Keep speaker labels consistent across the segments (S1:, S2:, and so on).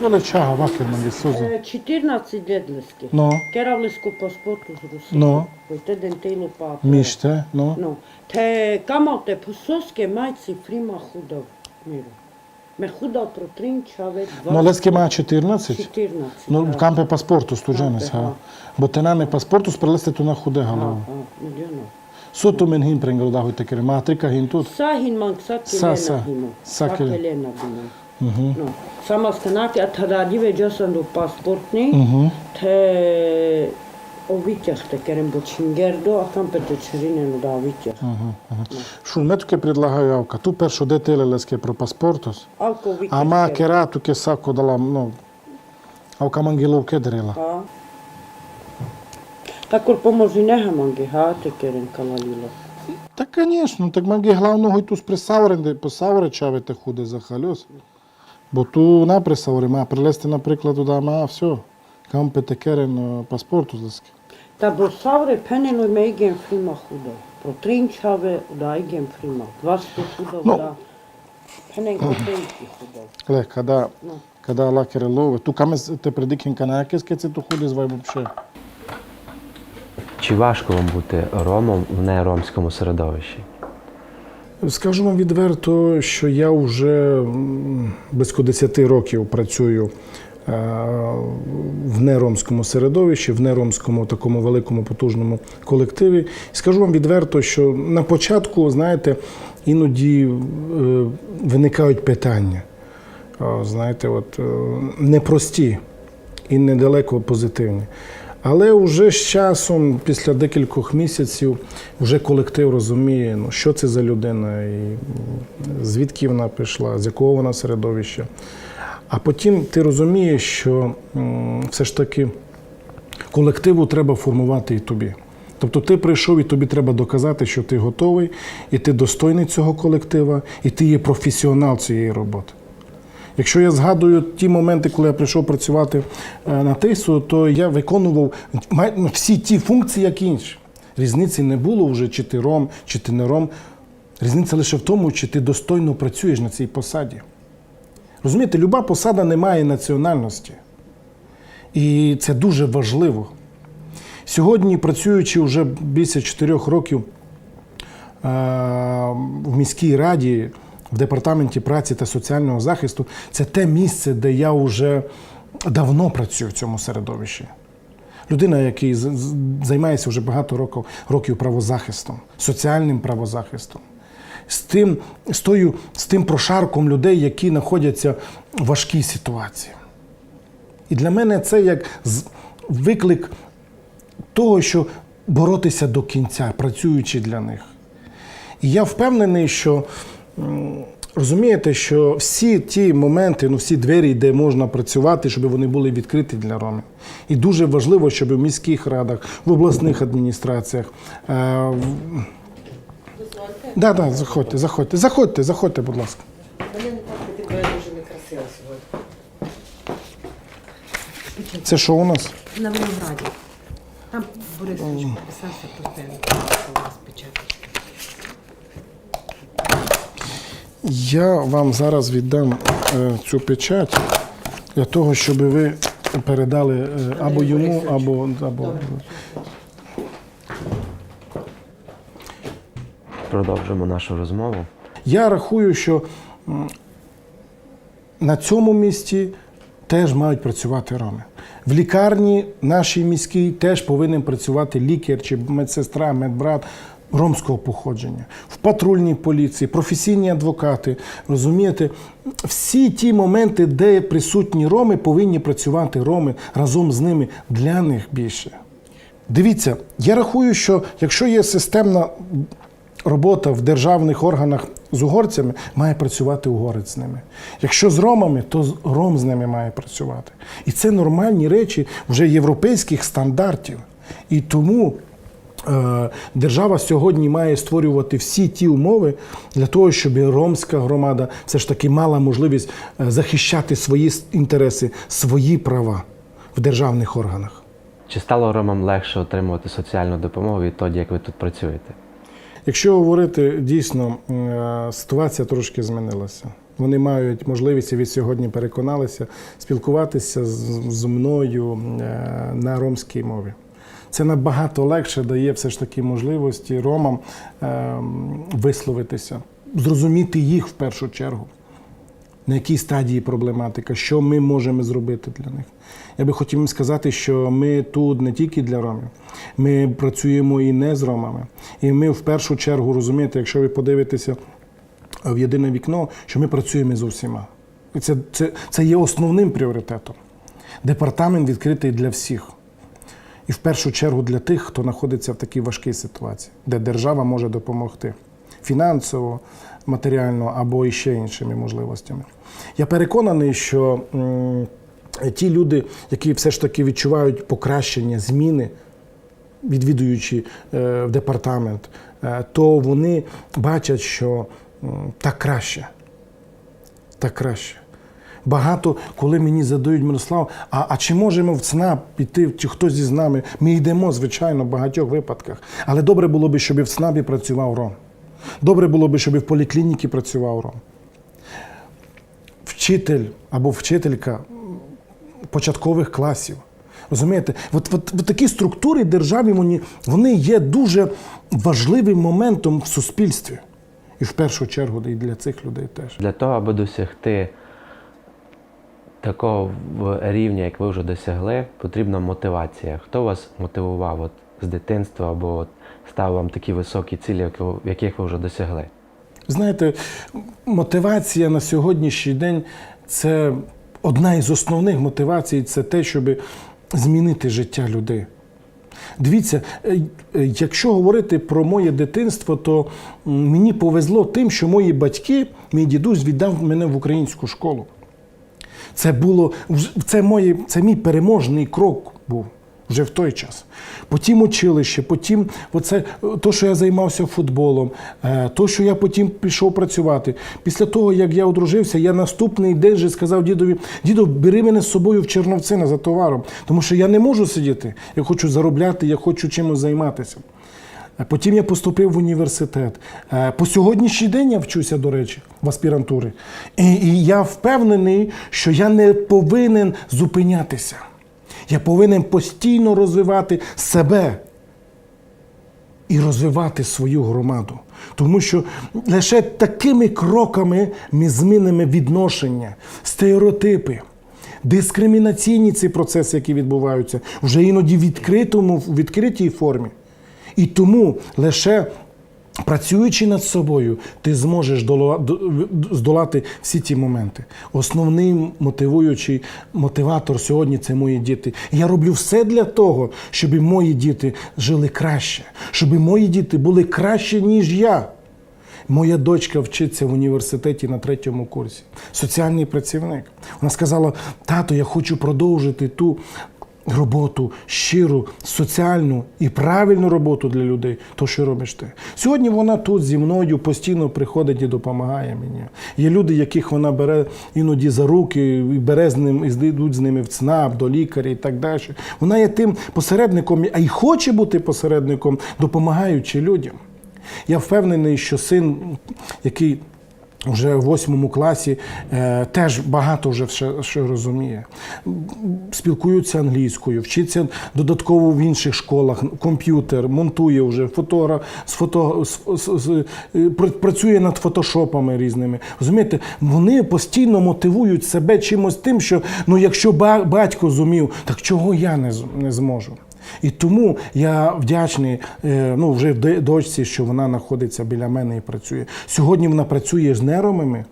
S1: Величага, вакерман від Сузу.
S2: Е, 14 летлески.
S1: Ну,
S2: Керавлиску паспорту з Русі.
S1: Ну.
S2: Те дентейло папа.
S1: міште, ну.
S2: Ну. Те камалте пососке майці фріма худав миру. Ме худав про трин чавець
S1: Ну, лески має 14.
S2: 14.
S1: Ну,
S2: да.
S1: кампе паспорту стуженес,
S2: Кампе,
S1: га. Бо те наме паспорту спрелесте ту на худе галава. Сото мен гін пренгал да хойте кере. Ма трика гін тут.
S2: Сагін манкса
S1: Са,
S2: келена
S1: са.
S2: гіно.
S1: Са
S2: келена гіно.
S1: Мгм.
S2: Ну. Сама сканаки, а тарадіве джасанду паспортні.
S1: Мгм.
S2: Те овитяхте керем бочингердо, а кампете черинено да овитях.
S1: Мгм. Мгм. Шун, ме туке предлагаю авка. Ту першо детеле лески про паспортус.
S2: Алко овитях.
S1: Ама кера туке сако дала, ну, авка мангилов кедерела.
S2: Такор поможи нега манги, ха, те керен калалило.
S1: Та, конечно, так манги главного й ту спресаврен, де посавре чавите худе за халюс. Бо ту на пресавре, ма прилезти, наприклад, туди, ма, все. Текерен паспорту лески.
S2: Та бо савре пенено мейген фрима худо. Про тринчаве да иген фрима. Два сто худо
S1: Ну.
S2: да. Пенен котенки худо.
S1: Ле, kada,
S2: Ну.
S1: kada лакере лове. Ту каме с- те предикин канакес, ке це ту худе звай.
S3: Чи важко вам бути ромом в неромському середовищі?
S1: Скажу вам відверто, що я вже близько 10 років працюю в неромському середовищі, в неромському такому великому потужному колективі. Скажу вам відверто, що на початку, знаєте, іноді е, виникають питання. О, Знаєте, от е, непрості і недалеко позитивні. Але вже з часом, після декількох місяців, вже колектив розуміє, ну, що це за людина, і звідки вона прийшла, з якого вона середовища. А потім ти розумієш, що все ж таки колективу треба формувати і тобі. Тобто ти прийшов і тобі треба доказати, що ти готовий, і ти достойний цього колектива, і ти є професіонал цієї роботи. Якщо я згадую ті моменти, коли я прийшов працювати е, на ТИСу, то я виконував ну, всі ті функції, як інші. Різниці не було вже, чи ти ром, чи ти не ром. Різниця лише в тому, чи ти достойно працюєш на цій посаді. Розумієте, люба посада не має національності. І це дуже важливо. Сьогодні, працюючи вже більше чотирьох років е, в міській раді, в департаменті праці та соціального захисту, це те місце, де я вже давно працюю в цьому середовищі. Людина, з- займається вже багато років правозахистом, соціальним правозахистом, з тим, з, тою, з тим прошарком людей, які знаходяться в важкій ситуації. І для мене це як виклик того, що боротися до кінця, працюючи для них. І я впевнений, що розумієте, що всі ті моменти, ну всі двері, де можна працювати, щоб вони були відкриті для ромів. І дуже важливо, щоб в міських радах, в обласних адміністраціях. Да, да, заходьте, заходьте, заходьте, заходьте, будь ласка. Це що у нас?
S4: На винограді. Там Борисович підписався про те, у вас печаточки.
S1: Я вам зараз віддам е, цю печать для того, щоб ви передали е, або йому, або. або...
S3: Продовжимо нашу розмову.
S1: Я рахую, що на цьому місці теж мають працювати роми. В лікарні нашій міській теж повинен працювати лікар чи медсестра, медбрат ромського походження. В патрульній поліції, професійні адвокати. Розумієте, всі ті моменти, де присутні роми, повинні працювати роми разом з ними для них більше. Дивіться, я рахую, що якщо є системна робота в державних органах з угорцями, має працювати угорець з ними. Якщо з ромами, то з- ром з ними має працювати. І це нормальні речі вже європейських стандартів. І тому Е, Держава сьогодні має створювати всі ті умови для того, щоб ромська громада все ж таки мала можливість е, захищати свої інтереси, свої права в державних органах.
S3: Чи стало ромам легше отримувати соціальну допомогу відтоді, як ви тут працюєте?
S1: Якщо говорити дійсно, е, ситуація трошки змінилася. Вони мають можливість від сьогодні переконалися спілкуватися з мною е, на ромській мові. Це набагато легше дає все ж таки можливості ромам е, висловитися, зрозуміти їх в першу чергу. На якій стадії проблематика, що ми можемо зробити для них. Я би хотів сказати, що ми тут не тільки для ромів, ми працюємо і не з ромами. І ми в першу чергу розумієте, якщо ви подивитеся в єдине вікно, що ми працюємо з усіма. І це, це, це є основним пріоритетом. Департамент відкритий для всіх. І в першу чергу для тих, хто знаходиться в такій важкій ситуації, де держава може допомогти фінансово, матеріально або іще іншими можливостями. Я переконаний, що ті люди, які все ж таки відчувають покращення, зміни, відвідуючи е, в департамент, е, то вони бачать, що так краще. Так краще. Багато, коли мені задають Мирослав, а, а чи можемо в ЦНАП піти, чи хтось із нами? Ми йдемо, звичайно, в багатьох випадках. Але добре було б, щоб і в ЦНАПі працював Ром. Добре було б, щоб і в поліклініці працював Ром. Вчитель або вчителька початкових класів. Розумієте, от, от, от такі структури державі вони, вони є дуже важливим моментом в суспільстві. І в першу чергу і для цих людей теж.
S3: Для того, аби досягти такого рівня, як ви вже досягли, потрібна мотивація. Хто вас мотивував от, з дитинства або став вам такі високі цілі, яких ви вже досягли?
S1: Знаєте, мотивація на сьогоднішній день це одна із основних мотивацій це те, щоб змінити життя людей. Дивіться, е, е, якщо говорити про моє дитинство, то мені повезло тим, що мої батьки, мій дідусь віддав мене в українську школу. Це було це, моє, це мій переможний крок був вже в той час. Потім училище, потім оце, то, що я займався футболом, е, то, що я потім пішов працювати. Після того, як я одружився, я наступний день же сказав дідові: діду, бери мене з собою в Черновцина за товаром, тому що я не можу сидіти. Я хочу заробляти, я хочу чимось займатися. Е, Потім я поступив в університет. Е, По сьогоднішній день я вчуся, до речі, в аспірантурі. І, і я впевнений, що я не повинен зупинятися. Я повинен постійно розвивати себе і розвивати свою громаду. Тому що лише такими кроками ми змінимо відношення, стереотипи, дискримінаційні ці процеси, які відбуваються, вже іноді в відкритому, в відкритій формі. І тому лише працюючи над собою, ти зможеш здолати всі ті моменти. Основний мотивуючий мотиватор сьогодні це мої діти. Я роблю все для того, щоб мої діти жили краще, щоб мої діти були краще, ніж я. Моя дочка вчиться в університеті на третьому курсі. Соціальний працівник. Вона сказала: тато, я хочу продовжити ту роботу щиру, соціальну і правильну роботу для людей. То що робиш ти? Сьогодні вона тут зі мною постійно приходить і допомагає мені. Є люди, яких вона бере іноді за руки, і бере з ним, і йдуть з ними в ЦНАП, до лікаря і так далі. Вона є тим посередником, а й хоче бути посередником, допомагаючи людям. Я впевнений, що син, який вже в восьмому класі е, теж багато вже що, що розуміє. Спілкуються англійською, вчиться додатково в інших школах, комп'ютер, монтує вже фотограф, з фото, з, з, з, е, працює над фотошопами різними. Розумієте, вони постійно мотивують себе чимось тим, що ну, якщо ба- батько зумів, так чого я не, не зможу? І тому я вдячний е, ну, вже дочці, що вона знаходиться біля мене і працює. Сьогодні вона працює з неромами,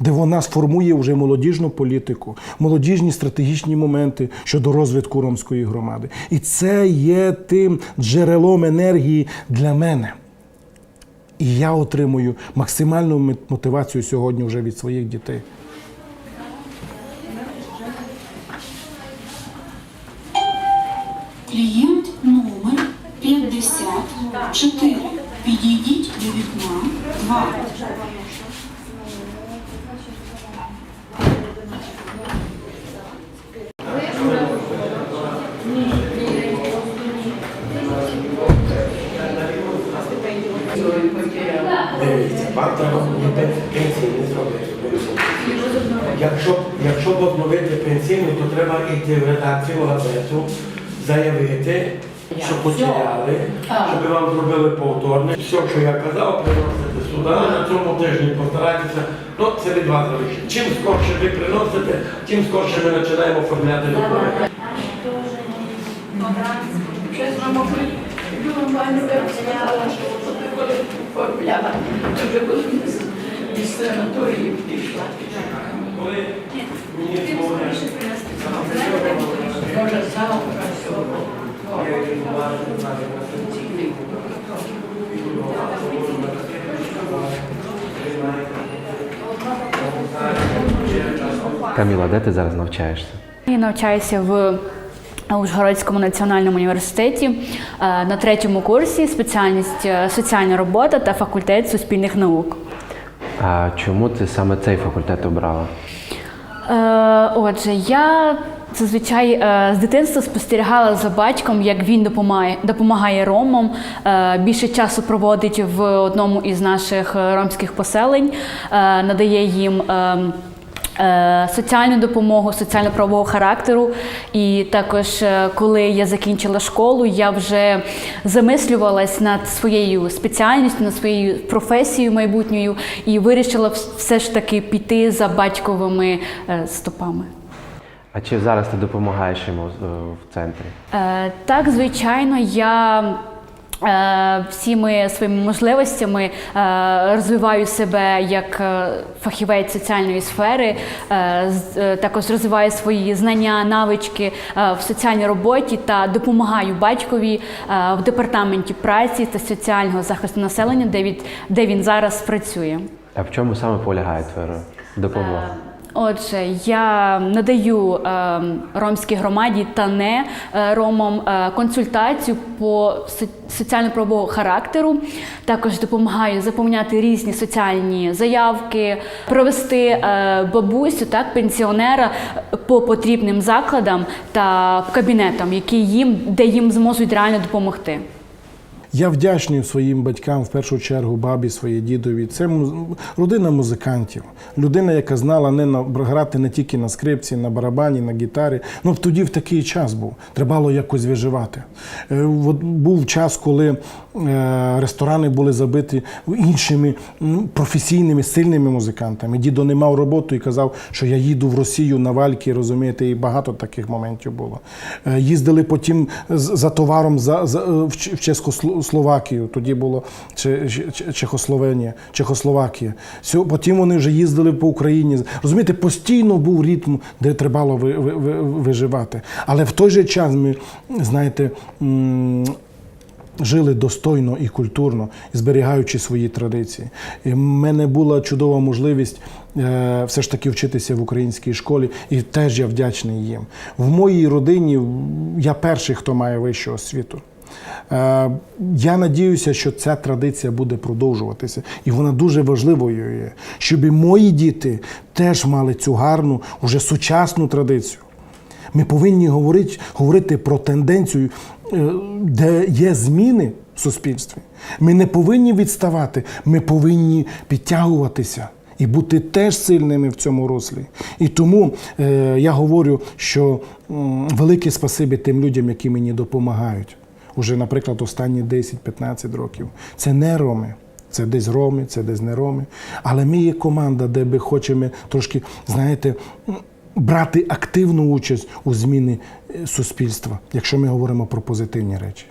S1: де вона сформує вже молодіжну політику, молодіжні стратегічні моменти щодо розвитку ромської громади. І це є тим джерелом енергії для мене. І я отримую максимальну мотивацію сьогодні вже від своїх дітей.
S5: 54. Підійдіть до вікна. 2.
S6: Дивіться, вам треба буде пенсійний зробити. Якщо, якщо пенсійний, то треба йти в редакцію газету, заявити, що потеряли, щоб вам зробили повторне. Все, що я казав, приносите сюди, на цьому тижні постарайтеся. Ну, це від вас залежить. Чим скорше ви приносите, тим скорше ми починаємо оформляти документи. Коли мені дзвонять, може завтра сьогодні. Я їм уважно знаю на пенсійний.
S3: Каміла, де ти зараз навчаєшся?
S7: Я навчаюся в Ужгородському національному університеті е, на третьому курсі спеціальність е, соціальна робота та факультет суспільних наук.
S3: А чому ти саме цей факультет обрала?
S7: Е, Отже, я зазвичай е, з дитинства спостерігала за батьком, як він допомагає, допомагає ромам. е, Більше часу проводить в одному із наших е, ромських поселень, надає їм. Соціальну допомогу, соціально-правового характеру. І також, коли я закінчила школу, я вже замислювалась над своєю спеціальністю, над своєю професією майбутньою і вирішила все ж таки піти за батьковими стопами.
S3: А чи зараз ти допомагаєш йому е, в центрі?
S7: Е, Так, звичайно, я е, всіми своїми можливостями е, розвиваю себе як е, фахівець соціальної сфери, е, е, також розвиваю свої знання, навички е, в соціальній роботі та допомагаю батькові е, в департаменті праці та соціального захисту населення, де він зараз працює.
S3: А в чому саме полягає твоя допомога?
S7: Отже, я надаю е, ромській громаді та не е, ромам е, консультацію по соціально-правового характеру. Також допомагаю заповняти різні соціальні заявки, провести е, бабусю, так, пенсіонера е, по потрібним закладам та кабінетам, які їм, де їм зможуть реально допомогти.
S1: Я вдячний своїм батькам, в першу чергу, бабі, своїй дідові. Це родина музикантів, людина, яка знала не на грати не тільки на скрипці, на барабані, на гітарі. Ну тоді в такий час був. Треба було якось виживати. Е, був час, коли ресторани були забиті іншими професійними, сильними музикантами. Дідо не мав роботу і казав, що я їду в Росію на вальки, розумієте, і багато таких моментів було. Е, Їздили потім за товаром за, за, е, в Чехословакію, тоді було Че- Че- Чехословенія, Чехословакія. Потім вони вже їздили по Україні. Розумієте, постійно був ритм, де треба було ви- ви- ви- виживати. Але в той же час ми, знаєте, жили достойно і культурно, зберігаючи свої традиції. І в мене була чудова можливість е, все ж таки вчитися в українській школі, і теж я вдячний їм. В моїй родині я перший, хто має вищу освіту. Е, Я надіюся, що ця традиція буде продовжуватися, і вона дуже важливою є, щоб і мої діти теж мали цю гарну, уже сучасну традицію. Ми повинні говорити, говорити про тенденцію, де є зміни в суспільстві. Ми не повинні відставати, ми повинні підтягуватися і бути теж сильними в цьому руслі. І тому е, я говорю, що м, велике спасибі тим людям, які мені допомагають. Уже, наприклад, останні 10-15 років. Це не роми. Це десь роми, це десь не роми. Але ми є команда, де ми хочемо трошки, знаєте, брати активну участь у зміни е, суспільства, якщо ми говоримо про позитивні речі.